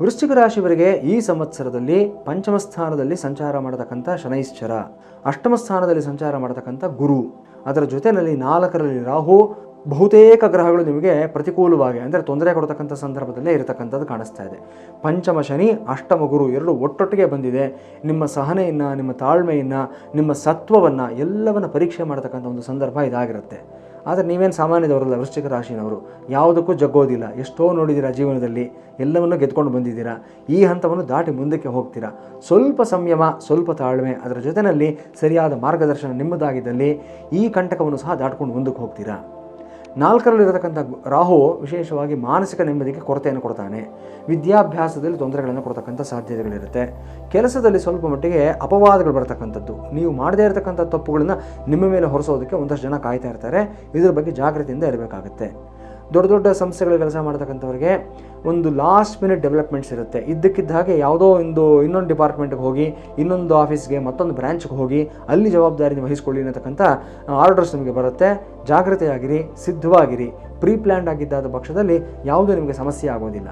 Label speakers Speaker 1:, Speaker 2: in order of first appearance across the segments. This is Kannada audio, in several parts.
Speaker 1: ವೃಶ್ಚಿಕ ರಾಶಿಯವರಿಗೆ ಈ ಸಂವತ್ಸರದಲ್ಲಿ ಪಂಚಮ ಸ್ಥಾನದಲ್ಲಿ ಸಂಚಾರ ಮಾಡತಕ್ಕಂಥ ಶನೈಶ್ಚರ. ಅಷ್ಟಮ ಸ್ಥಾನದಲ್ಲಿ ಸಂಚಾರ ಮಾಡತಕ್ಕಂಥ ಗುರು. ಅದರ ಜೊತೆಯಲ್ಲಿ ನಾಲ್ಕರಲ್ಲಿ ರಾಹು. ಬಹುತೇಕ ಗ್ರಹಗಳು ನಿಮಗೆ ಪ್ರತಿಕೂಲವಾಗಿ ಅಂದರೆ ತೊಂದರೆ ಕೊಡ್ತಕ್ಕಂಥ ಸಂದರ್ಭದಲ್ಲೇ ಇರತಕ್ಕಂಥದ್ದು ಕಾಣಿಸ್ತಾ ಇದೆ. ಪಂಚಮ ಶನಿ, ಅಷ್ಟಮ ಗುರು ಎರಡು ಒಟ್ಟೊಟ್ಟಿಗೆ ಬಂದಿದೆ. ನಿಮ್ಮ ಸಹನೆಯನ್ನು, ನಿಮ್ಮ ತಾಳ್ಮೆಯನ್ನು, ನಿಮ್ಮ ಸತ್ವವನ್ನು ಎಲ್ಲವನ್ನು ಪರೀಕ್ಷೆ ಮಾಡತಕ್ಕಂಥ ಒಂದು ಸಂದರ್ಭ ಇದಾಗಿರುತ್ತೆ. ಆದರೆ ನೀವೇನು ಸಾಮಾನ್ಯದವರಲ್ಲ, ವೃಶ್ಚಿಕ ರಾಶಿನವರು, ಯಾವುದಕ್ಕೂ ಜಗ್ಗೋದಿಲ್ಲ. ಎಷ್ಟೋ ನೋಡಿದ್ದೀರಾ ಜೀವನದಲ್ಲಿ, ಎಲ್ಲವನ್ನೂ ಗೆದ್ಕೊಂಡು ಬಂದಿದ್ದೀರಾ? ಈ ಹಂತವನ್ನು ದಾಟಿ ಮುಂದಕ್ಕೆ ಹೋಗ್ತೀರಾ? ಸ್ವಲ್ಪ ಸಂಯಮ, ಸ್ವಲ್ಪ ತಾಳ್ಮೆ, ಅದರ ಜೊತೆಯಲ್ಲಿ ಸರಿಯಾದ ಮಾರ್ಗದರ್ಶನ ನಿಮ್ಮದಾಗಿದ್ದಲ್ಲಿ ಈ ಕಂಟಕವನ್ನು ಸಹ ದಾಟ್ಕೊಂಡು ಮುಂದಕ್ಕೆ ಹೋಗ್ತೀರಾ? ನಾಲ್ಕರಲ್ಲಿರತಕ್ಕಂಥ ರಾಹು ವಿಶೇಷವಾಗಿ ಮಾನಸಿಕ ನೆಮ್ಮದಿಗೆ ಕೊರತೆಯನ್ನು ಕೊಡ್ತಾನೆ. ವಿದ್ಯಾಭ್ಯಾಸದಲ್ಲಿ ತೊಂದರೆಗಳನ್ನು ಕೊಡ್ತಕ್ಕಂಥ ಸಾಧ್ಯತೆಗಳಿರುತ್ತೆ. ಕೆಲಸದಲ್ಲಿ ಸ್ವಲ್ಪ ಮಟ್ಟಿಗೆ ಅಪವಾದಗಳು ಬರ್ತಕ್ಕಂಥದ್ದು. ನೀವು ಮಾಡದೇ ಇರತಕ್ಕಂಥ ತಪ್ಪುಗಳನ್ನು ನಿಮ್ಮ ಮೇಲೆ ಹೊರಿಸೋದಕ್ಕೆ ಒಂದಷ್ಟು ಜನ ಕಾಯ್ತಾ ಇರ್ತಾರೆ. ಇದ್ರ ಬಗ್ಗೆ ಜಾಗೃತಿಯಿಂದ ಇರಬೇಕಾಗುತ್ತೆ. ದೊಡ್ಡ ದೊಡ್ಡ ಸಂಸ್ಥೆಗಳ ಕೆಲಸ ಮಾಡ್ತಕ್ಕಂಥವ್ರಿಗೆ ಒಂದು ಲಾಸ್ಟ್ ಮಿನಿಟ್ ಡೆವಲಪ್ಮೆಂಟ್ಸ್ ಇರುತ್ತೆ. ಇದ್ದಕ್ಕಿದ್ದ ಹಾಗೆ ಯಾವುದೋ ಒಂದು ಇನ್ನೊಂದು ಡಿಪಾರ್ಟ್ಮೆಂಟ್ಗೆ ಹೋಗಿ, ಇನ್ನೊಂದು ಆಫೀಸ್ಗೆ ಮತ್ತೊಂದು ಬ್ರ್ಯಾಂಚ್ಗೆ ಹೋಗಿ ಅಲ್ಲಿ ಜವಾಬ್ದಾರಿ ವಹಿಸ್ಕೊಳ್ಳಿ ಅನ್ನತಕ್ಕಂಥ ಆರ್ಡರ್ಸ್ ನಿಮಗೆ ಬರುತ್ತೆ. ಜಾಗ್ರತೆಯಾಗಿರಿ, ಸಿದ್ಧವಾಗಿರಿ. ಪ್ರೀ ಪ್ಲ್ಯಾಂಡ್ ಆಗಿದ್ದಾದ ಪಕ್ಷದಲ್ಲಿ ಯಾವುದೂ ನಿಮಗೆ ಸಮಸ್ಯೆ ಆಗೋದಿಲ್ಲ.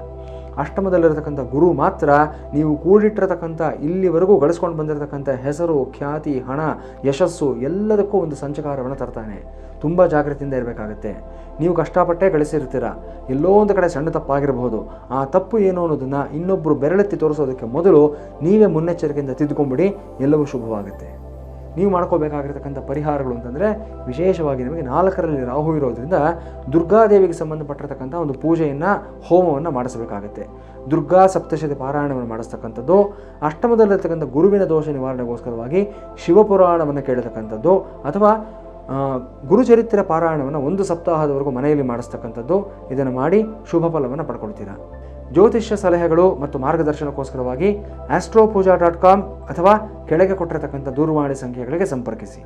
Speaker 1: ಅಷ್ಟಮದಲ್ಲಿರತಕ್ಕಂಥ ಗುರು ಮಾತ್ರ ನೀವು ಕೂಡಿಟ್ಟಿರತಕ್ಕಂಥ ಇಲ್ಲಿವರೆಗೂ ಗಳಿಸ್ಕೊಂಡು ಬಂದಿರತಕ್ಕಂಥ ಹೆಸರು, ಖ್ಯಾತಿ, ಹಣ, ಯಶಸ್ಸು ಎಲ್ಲದಕ್ಕೂ ಒಂದು ಸಂಚಕಾರವನ್ನು ತರ್ತಾನೆ. ತುಂಬ ಜಾಗೃತಿಯಿಂದ ಇರಬೇಕಾಗತ್ತೆ. ನೀವು ಕಷ್ಟಪಟ್ಟೇ ಗಳಿಸಿರ್ತೀರ. ಎಲ್ಲೋ ಒಂದು ಕಡೆ ಸಣ್ಣ ತಪ್ಪಾಗಿರಬಹುದು. ಆ ತಪ್ಪು ಏನು ಅನ್ನೋದನ್ನು ಇನ್ನೊಬ್ಬರು ಬೆರಳೆತ್ತಿ ತೋರಿಸೋದಕ್ಕೆ ಮೊದಲು ನೀವೇ ಮುನ್ನೆಚ್ಚರಿಕೆಯಿಂದ ತಿದ್ದುಕೊಂಬಿಡಿ. ಎಲ್ಲವೂ ಶುಭವಾಗುತ್ತೆ. ನೀವು ಮಾಡ್ಕೋಬೇಕಾಗಿರ್ತಕ್ಕಂಥ ಪರಿಹಾರಗಳು ಅಂತಂದರೆ ವಿಶೇಷವಾಗಿ ನಿಮಗೆ ನಾಲ್ಕರಲ್ಲಿ ರಾಹು ಇರೋದ್ರಿಂದ ದುರ್ಗಾದೇವಿಗೆ ಸಂಬಂಧಪಟ್ಟಿರತಕ್ಕಂಥ ಒಂದು ಪೂಜೆಯನ್ನು, ಹೋಮವನ್ನು ಮಾಡಿಸಬೇಕಾಗತ್ತೆ. ದುರ್ಗಾ ಸಪ್ತಶತಿ ಪಾರಾಯಣವನ್ನು ಮಾಡಿಸ್ತಕ್ಕಂಥದ್ದು, ಅಷ್ಟಮದಲ್ಲಿರ್ತಕ್ಕಂಥ ಗುರುವಿನ ದೋಷ ನಿವಾರಣೆಗೋಸ್ಕರವಾಗಿ ಶಿವಪುರಾಣವನ್ನು ಕೇಳತಕ್ಕಂಥದ್ದು, ಅಥವಾ ಗುರುಚರಿತ್ರೆ ಪಾರಾಯಣವನ್ನು ಒಂದು ಸಪ್ತಾಹದವರೆಗೂ ಮನೆಯಲ್ಲಿ ಮಾಡಿಸ್ತಕ್ಕಂಥದ್ದು, ಇದನ್ನು ಮಾಡಿ ಶುಭ ಫಲವನ್ನು ಪಡ್ಕೊಳ್ತೀರಾ. ಜ್ಯೋತಿಷ್ಯ ಸಲಹೆಗಳು ಮತ್ತು ಮಾರ್ಗದರ್ಶನಕ್ಕೋಸ್ಕರವಾಗಿ ಆಸ್ಟ್ರೋಪೂಜಾ ಡಾಟ್ ಕಾಮ್ ಅಥವಾ ಕೆಳಗೆ ಕೊಟ್ಟಿರತಕ್ಕಂಥ ದೂರವಾಣಿ ಸಂಖ್ಯೆಗಳಿಗೆ ಸಂಪರ್ಕಿಸಿ.